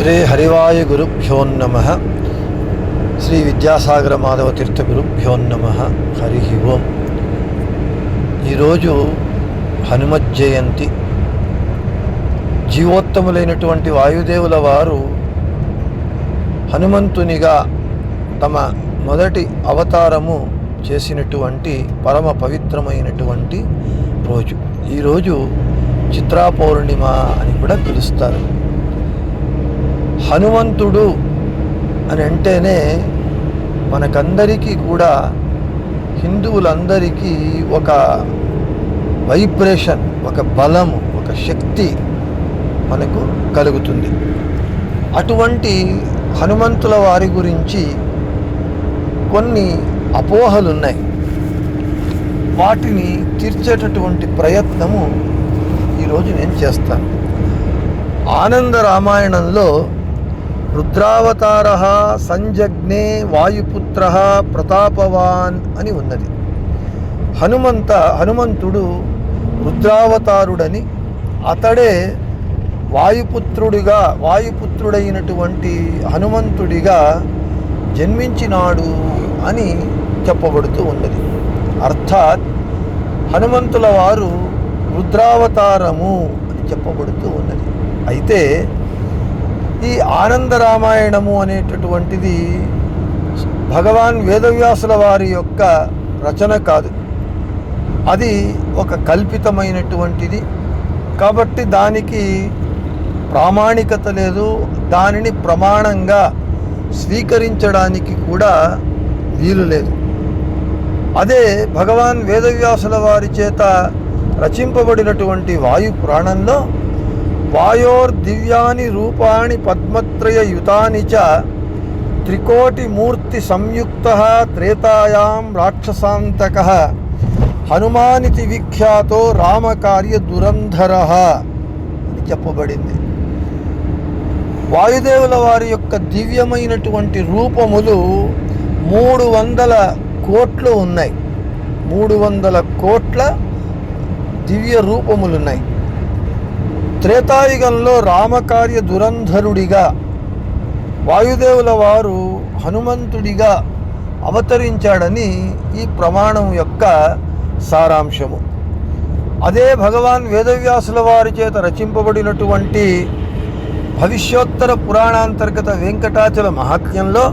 శ్రీ హరివాయు గురుభ్యోన్నమ శ్రీ విద్యాసాగర మాధవ తీర్థ గురుభ్యోన్నమ హరి ఓం. ఈరోజు హనుమత్ జయంతి. జీవోత్తములైనటువంటి వాయుదేవుల వారు హనుమంతునిగా తమ మొదటి అవతారము చేసినటువంటి పరమ పవిత్రమైనటువంటి రోజు. ఈరోజు చిత్రా పౌర్ణిమ అని కూడా పిలుస్తారు. హనుమంతుడు అని అంటేనే మనకందరికీ కూడా హిందువులందరికీ ఒక వైబ్రేషన్ ఒక బలము ఒక శక్తి మనకు కలుగుతుంది. అటువంటి హనుమంతుల వారి గురించి కొన్ని అపోహలు ఉన్నాయి వాటిని తీర్చేటటువంటి ప్రయత్నము ఈరోజు నేను చేస్తాను. ఆనంద రామాయణంలో రుద్రావతార సంజగ్నే వాయుపుత్ర ప్రతాపవాన్ అని ఉన్నది. హనుమంత హనుమంతుడు రుద్రావతారుడని అతడే వాయుపుత్రుడిగా వాయుపుత్రుడైనటువంటి హనుమంతుడిగా జన్మించినాడు అని చెప్పబడుతూ ఉన్నది. అర్థాత్ హనుమంతుల వారు రుద్రావతారము అని చెప్పబడుతూ ఉన్నది. అయితే ఈ ఆనంద రామాయణము అనేటటువంటిది భగవాన్ వేదవ్యాసుల వారి యొక్క రచన కాదు. అది ఒక కల్పితమైనటువంటిది. కాబట్టి దానికి ప్రామాణికత లేదు. దానిని ప్రమాణంగా స్వీకరించడానికి కూడా వీలు లేదు. అదే భగవాన్ వేదవ్యాసుల వారి చేత రచింపబడినటువంటి వాయు పురాణంలో వాయోర్ దివ్యాని రూపాణి పద్మత్రయయుతాని చ త్రికోటిమూర్తి సంయుక్త త్రేతాయాం రాక్షసాంతక. హనుమానితి విఖ్యాతో రామకార్య దురంధర. అని చెప్పబడింది. వాయుదేవుల వారి యొక్క దివ్యమైనటువంటి రూపములు మూడు వందల కోట్లు ఉన్నాయి. మూడు వందల కోట్ల దివ్య రూపములున్నాయి. త్రేతాయుగంలో రామకార్య దురంధరుడిగా వాయుదేవుల వారు హనుమంతుడిగా అవతరించాడని ఈ ప్రమాణం యొక్క సారాంశము. అదే భగవాన్ వేదవ్యాసుల వారి చేత రచింపబడినటువంటి భవిష్యోత్తర పురాణాంతర్గత వెంకటాచల మహాత్మ్యంలో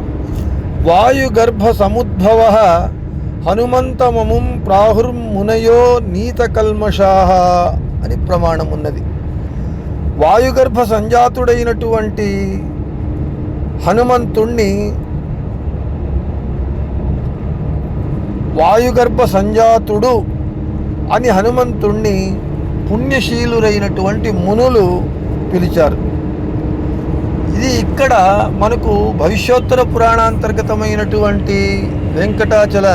వాయుగర్భ సముద్భవ హనుమంతమముం ప్రాహుర్మునయో నీతకల్మషాహ అని ప్రమాణం ఉన్నది వాయుగర్భ సంజాతుడైనటువంటి హనుమంతుణ్ణి వాయుగర్భ సంజాతుడు అని హనుమంతుణ్ణి పుణ్యశీలురైనటువంటి మునులు పిలిచారు. ఇది ఇక్కడ మనకు భవిష్యోత్తర పురాణాంతర్గతమైనటువంటి వెంకటాచల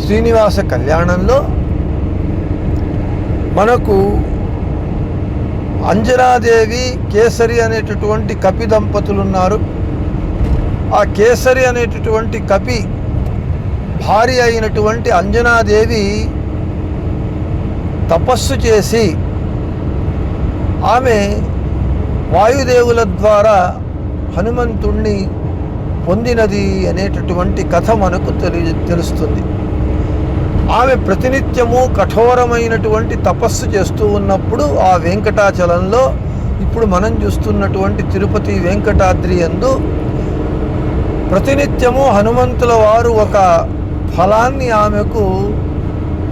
శ్రీనివాస కళ్యాణంలో మనకు అంజనాదేవి కేసరి అనేటటువంటి కపి దంపతులు ఉన్నారు ఆ కేసరి అనేటటువంటి కపి భార్య అయినటువంటి అంజనాదేవి తపస్సు చేసి ఆమె వాయుదేవుల ద్వారా హనుమంతుణ్ణి పొందినది అనేటటువంటి కథ మనకు తెలి తెలుస్తుంది. ఆమె ప్రతినిత్యము కఠోరమైనటువంటి తపస్సు చేస్తూ ఉన్నప్పుడు ఆ వెంకటాచలంలో ఇప్పుడు మనం చూస్తున్నటువంటి తిరుపతి వెంకటాద్రి ఎందు ప్రతినిత్యము హనుమంతుల వారు ఒక ఫలాన్ని ఆమెకు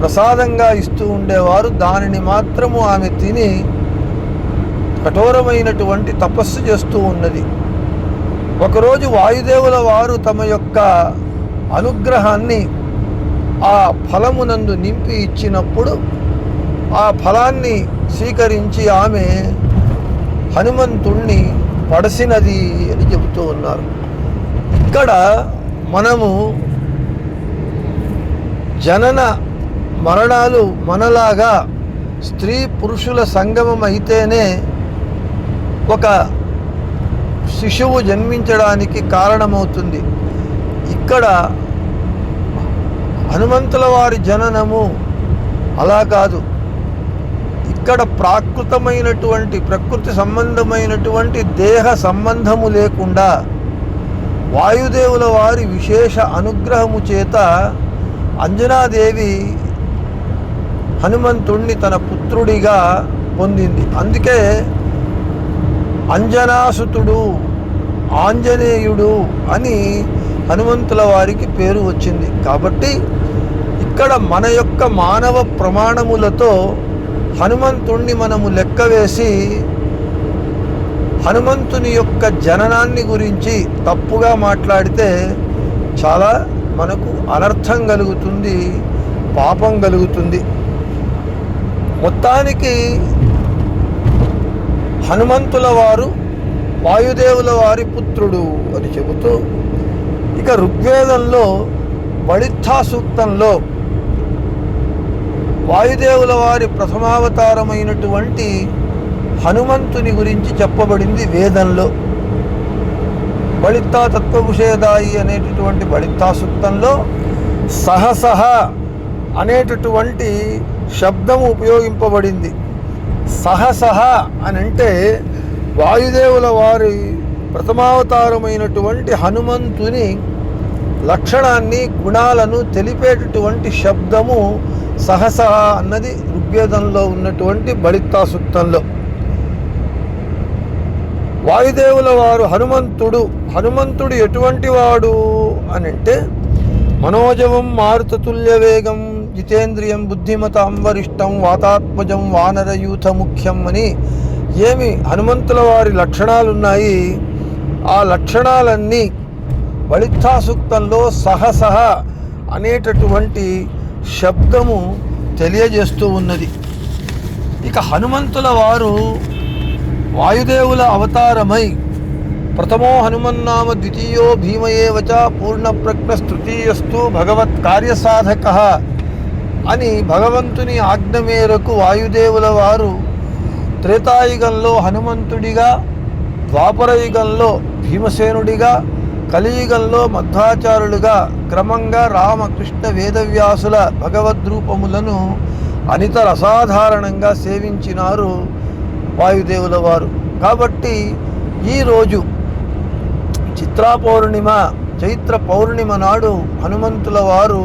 ప్రసాదంగా ఇస్తూ ఉండేవారు. దానిని మాత్రము ఆమె తిని కఠోరమైనటువంటి తపస్సు చేస్తూ ఉన్నది. ఒకరోజు వాయుదేవుల వారు తమ యొక్క అనుగ్రహాన్ని ఆ ఫలమునందు నింపి ఇచ్చినప్పుడు ఆ ఫలాన్ని స్వీకరించి ఆమె హనుమంతుణ్ణి పడసినది అని చెబుతూ ఉన్నారు. ఇక్కడ మనము జనన మరణాలు మనలాగా స్త్రీ పురుషుల సంగమం అయితేనే ఒక శిశువు జన్మించడానికి కారణమవుతుంది. ఇక్కడ హనుమంతుల వారి జననము అలా కాదు. ఇక్కడ ప్రాకృతమైనటువంటి ప్రకృతి సంబంధమైనటువంటి దేహ సంబంధము లేకుండా వాయుదేవుల వారి విశేష అనుగ్రహము చేత అంజనాదేవి హనుమంతుణ్ణి తన పుత్రుడిగా పొందింది. అందుకే అంజనాసుతుడు ఆంజనేయుడు అని హనుమంతుల వారికి పేరు వచ్చింది. కాబట్టి ఇక్కడ మన యొక్క మానవ ప్రమాణములతో హనుమంతుణ్ణి మనము లెక్క వేసి హనుమంతుని యొక్క జననాన్ని గురించి తప్పుగా మాట్లాడితే చాలా మనకు అనర్థం కలుగుతుంది పాపం కలుగుతుంది. మొత్తానికి హనుమంతుల వారు వాయుదేవుల వారి పుత్రుడు అని చెబుతూ ఇక ఋగ్వేదంలో బళిత్థా సూక్తంలో వాయుదేవుల వారి ప్రథమావతారమైనటువంటి హనుమంతుని గురించి చెప్పబడింది వేదంలో. బళిత్తా తత్వభుషేదాయి అనేటటువంటి బళిత్తా సూక్తంలో సహసహ అనేటటువంటి శబ్దము ఉపయోగింపబడింది. సహసహ అని అంటే వాయుదేవుల వారి ప్రథమావతారమైనటువంటి హనుమంతుని లక్షణాన్ని గుణాలను తెలిపేటటువంటి శబ్దము సహస అన్నది ఋగ్వేదంలో ఉన్నటువంటి బళిత్తా సూక్తంలో వాయుదేవుల వారు హనుమంతుడు హనుమంతుడు ఎటువంటి వాడు అని అంటే మనోజవం మారుతతుల్య వేగం జితేంద్రియం బుద్ధిమతాం వరిష్టం వాతాత్మజం వానరయూథ ముఖ్యం అని ఏమి హనుమంతుల వారి లక్షణాలున్నాయి ఆ లక్షణాలన్నీ బలిత్తాసూక్తంలో సహసహ అనేటటువంటి శబ్దము తెలియజేస్తూ ఉన్నది. ఇక హనుమంతుల వారు వాయుదేవుల అవతారమై ప్రథమో హనుమన్నామ ద్వితీయో భీమయేవచ పూర్ణప్రజ్ఞ తృతీయస్తు భగవత్ కార్యసాధక అని భగవంతుని ఆజ్ఞ మేరకు వాయుదేవుల వారు త్రేతాయుగంలో హనుమంతుడిగా ద్వాపరయుగంలో భీమసేనుడిగా కలియుగంలో మధ్వాచారులుగా క్రమంగా రామకృష్ణ వేదవ్యాసుల భగవద్రూపములను అనితర అసాధారణంగా సేవించినారు వాయుదేవుల వారు. కాబట్టి ఈరోజు చిత్రా పౌర్ణిమ చైత్ర పౌర్ణిమ నాడు హనుమంతుల వారు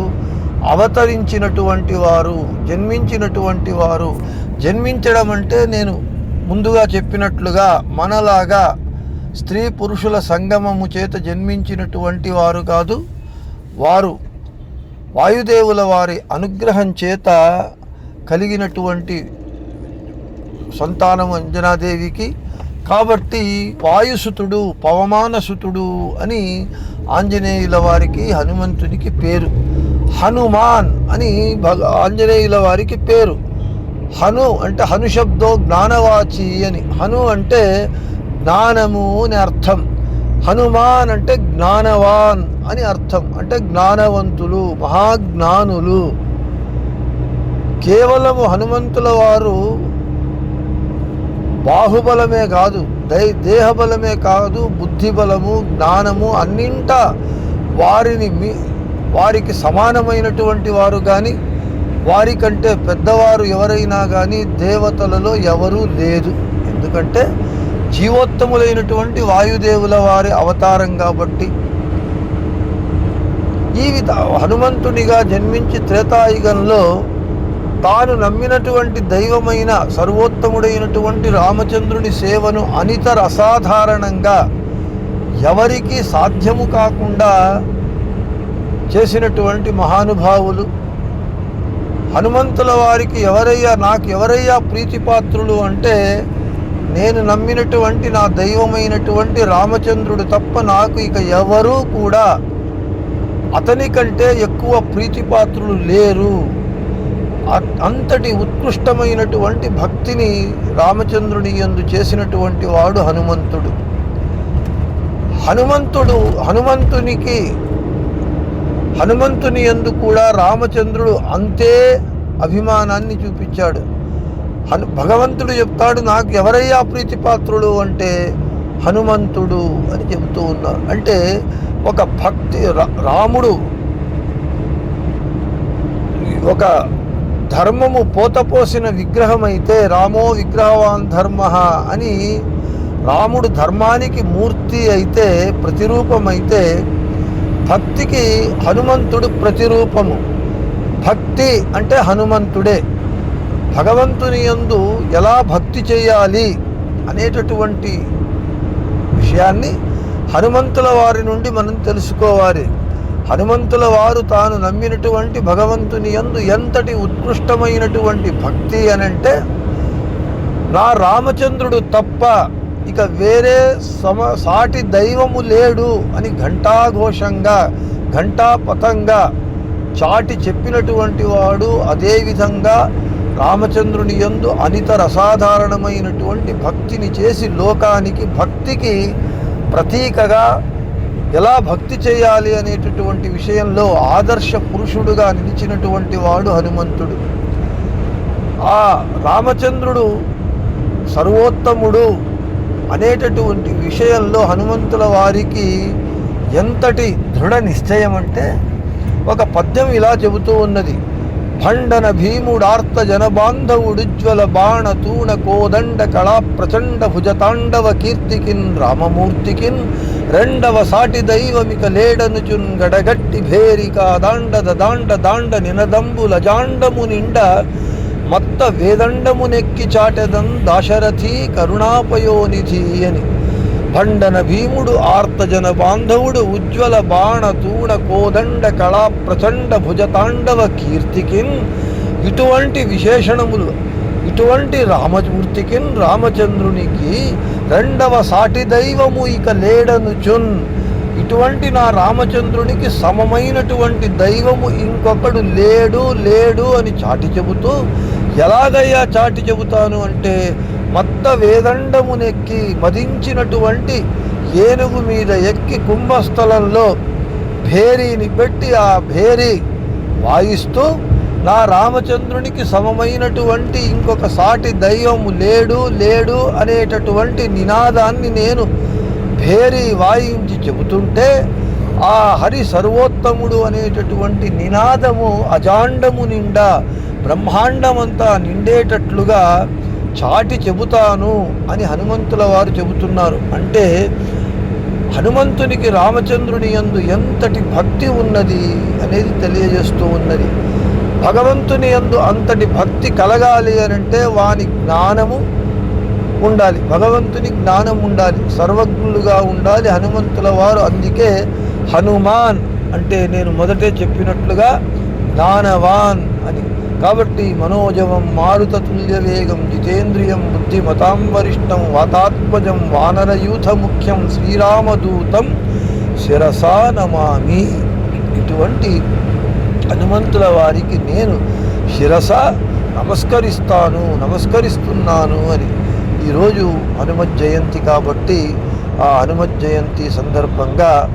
అవతరించినటువంటి వారు జన్మించినటువంటి వారు. జన్మించడం అంటే నేను ముందుగా చెప్పినట్లుగా మనలాగా స్త్రీ పురుషుల సంగమము చేత జన్మించినటువంటి వారు కాదు వారు వాయుదేవుల వారి అనుగ్రహం చేత కలిగినటువంటి సంతానం అంజనాదేవికి. కాబట్టి వాయుసుతుడు పవమానసుతుడు అని ఆంజనేయుల వారికి హనుమంతునికి పేరు. హనుమాన్ అని భగ ఆంజనేయుల వారికి పేరు. హను అంటే హను శబ్దో జ్ఞానవాచి అని. హను అంటే జ్ఞానము అని అర్థం. హనుమాన్ అంటే జ్ఞానవాన్ అని అర్థం. అంటే జ్ఞానవంతులు మహాజ్ఞానులు. కేవలము హనుమంతుల వారు బాహుబలమే కాదు దై దేహబలమే కాదు బుద్ధిబలము జ్ఞానము అన్నింట వారిని మీ వారికి సమానమైనటువంటి వారు కానీ వారికంటే పెద్దవారు ఎవరైనా కానీ దేవతలలో ఎవరూ లేదు. ఎందుకంటే జీవోత్తములైనటువంటి వాయుదేవుల వారి అవతారం కాబట్టి ఈ విధ హనుమంతునిగా జన్మించి త్రేతాయుగంలో తాను నమ్మినటువంటి దైవమైన సర్వోత్తముడైనటువంటి రామచంద్రుని సేవను అనితర అసాధారణంగా ఎవరికి సాధ్యము కాకుండా చేసినటువంటి మహానుభావులు. హనుమంతుల వారికి ఎవరయ్యా నాకు ఎవరయ్యా ప్రీతిపాత్రులు అంటే నేను నమ్మినటువంటి నా దైవమైనటువంటి రామచంద్రుడు తప్ప నాకు ఇక ఎవరూ కూడా అతని కంటే ఎక్కువ ప్రీతిపాత్రులు లేరు. అంతటి ఉత్కృష్టమైనటువంటి భక్తిని రామచంద్రుని యందు చేసినటువంటి వాడు హనుమంతుడు. హనుమంతుడు హనుమంతునికి హనుమంతుని యందు కూడా రామచంద్రుడు అంతే అభిమానాన్ని చూపించాడు. హను భగవంతుడు చెప్తాడు నాకు ఎవరయ్యా ప్రీతిపాత్రుడు అంటే హనుమంతుడు అని చెబుతూ ఉన్నారు. అంటే ఒక భక్తి రా- రాముడు ఒక ధర్మము పోతపోసిన విగ్రహమైతే రామో విగ్రహవాన్ ధర్మ అని రాముడు ధర్మానికి మూర్తి అయితే ప్రతిరూపమైతే భక్తికి హనుమంతుడు ప్రతిరూపము. భక్తి అంటే హనుమంతుడే. భగవంతుని యందు ఎలా భక్తి చేయాలి అనేటటువంటి విషయాన్ని హనుమంతుల వారి నుండి మనం తెలుసుకోవాలి. హనుమంతుల వారు తాను నమ్మినటువంటి భగవంతుని యందు ఎంతటి ఉత్కృష్టమైనటువంటి భక్తి అనంటే నా రామచంద్రుడు తప్ప ఇక వేరే సమ సాటి దైవము లేడు అని ఘంటాఘోషంగా ఘంటాపథంగా చాటి చెప్పినటువంటి వాడు అదేవిధంగా రామచంద్రుని యందు అనితర అసాధారణమైనటువంటి భక్తిని చేసి లోకానికి భక్తికి ప్రతీకగా ఎలా భక్తి చేయాలి అనేటటువంటి విషయంలో ఆదర్శ పురుషుడుగా నిలిచినటువంటి వాడు హనుమంతుడు. ఆ రామచంద్రుడు సర్వోత్తముడు అనేటటువంటి విషయంలో హనుమంతుల వారికి ఎంతటి దృఢ నిశ్చయం అంటే ఒక పద్యం ఇలా చెబుతూ ఉన్నది. భండన భీముడార్త జనబాంధవుడుజ్వల బాణ తూణ కోదండ కళా ప్రచండ భుజతాండవ కీర్తికిన్ రామమూర్తికిన్ రెండవ సాటి దైవమిక లేడనుచున్ గడగట్టి భేరిక దాండద దాండ దాండ నినదంబుల జాండము నిండ మత్త వేదండమునెక్కి చాటెదన్ దాశరథి కరుణాపయోనిధి అని భండన భీముడు ఆర్తజన బాంధవుడు ఉజ్వల బాణ తూణ కోదండ కళా ప్రచండ భుజతాండవ కీర్తికిన్. ఇటువంటి విశేషణములు ఇటువంటి రామమూర్తికిన్ రామచంద్రునికి రెండవ సాటి దైవము ఇక లేడనుచున్ ఇటువంటి నా రామచంద్రునికి సమమైనటువంటి దైవము ఇంకొకడు లేడు లేడు అని చాటి చెబుతూ ఎలాగయ్యా చాటి చెబుతాను అంటే మత్త వేదండమునెక్కి మదించినటువంటి ఏనుగు మీద ఎక్కి కుంభస్థలంలో భేరీని పెట్టి ఆ భేరీ వాయిస్తూ నా రామచంద్రునికి సమమైనటువంటి ఇంకొక సాటి దైవము లేడు లేడు అనేటటువంటి నినాదాన్ని నేను భేరీ వాయించి చెబుతుంటే ఆ హరి సర్వోత్తముడు అనేటటువంటి నినాదము అజాండము నిండా బ్రహ్మాండమంతా నిండేటట్లుగా చాటి చెబుతాను అని హనుమంతుల వారు చెబుతున్నారు. అంటే హనుమంతునికి రామచంద్రుని యందు ఎంతటి భక్తి ఉన్నది అనేది తెలియజేస్తూ ఉన్నది. భగవంతుని యందు అంతటి భక్తి కలగాలి అని అంటే వాని జ్ఞానము ఉండాలి. భగవంతుని జ్ఞానం ఉండాలి. సర్వజ్ఞులుగా ఉండాలి హనుమంతుల వారు. అందుకే హనుమాన్ అంటే నేను మొదటే చెప్పినట్లుగా జ్ఞానవాన్ అని. కాబట్టి మనోజవం మారుతతుల్య వేగం జితేంద్రియం బుద్ధిమతాం వరిష్టం వాతాత్మజం వానరయూథ ముఖ్యం శ్రీరామదూతం శిరసా నమామి. ఇటువంటి హనుమంతుల వారికి నేను శిరస నమస్కరిస్తాను నమస్కరిస్తున్నాను అని. ఈరోజు హనుమత్ జయంతి కాబట్టి ఆ హనుమత్ జయంతి సందర్భంగా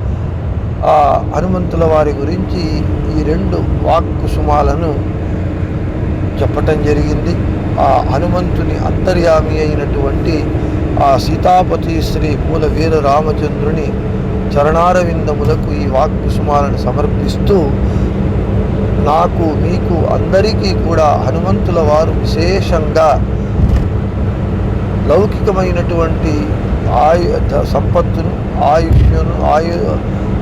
ఆ హనుమంతుల వారి గురించి ఈ రెండు వాక్కుసుమాలను చెప్పటం జరిగింది. ఆ హనుమంతుని అంతర్యామి అయినటువంటి ఆ సీతాపతి శ్రీ మూల వీర రామచంద్రుని చరణారవిందములకు ఈ వాక్కుసుమాలను సమర్పిస్తూ నాకు మీకు అందరికీ కూడా హనుమంతుల వారు విశేషంగా లౌకికమైనటువంటి ఆయు ద- సంపత్తును ఆయుష్యను ఆయు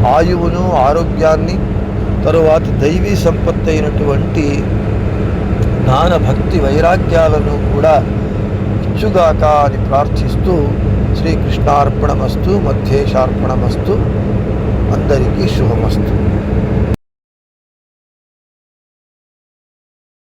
ఆయువును ఆరోగ్యాన్ని తరువాత దైవీ సంపత్తి అయినటువంటి జ్ఞాన భక్తి వైరాగ్యాలను కూడా ఇచ్చుగాక అని ప్రార్థిస్తూ శ్రీకృష్ణార్పణమస్తు మధ్యేశార్పణమస్తు. అందరికీ శుభమస్తు.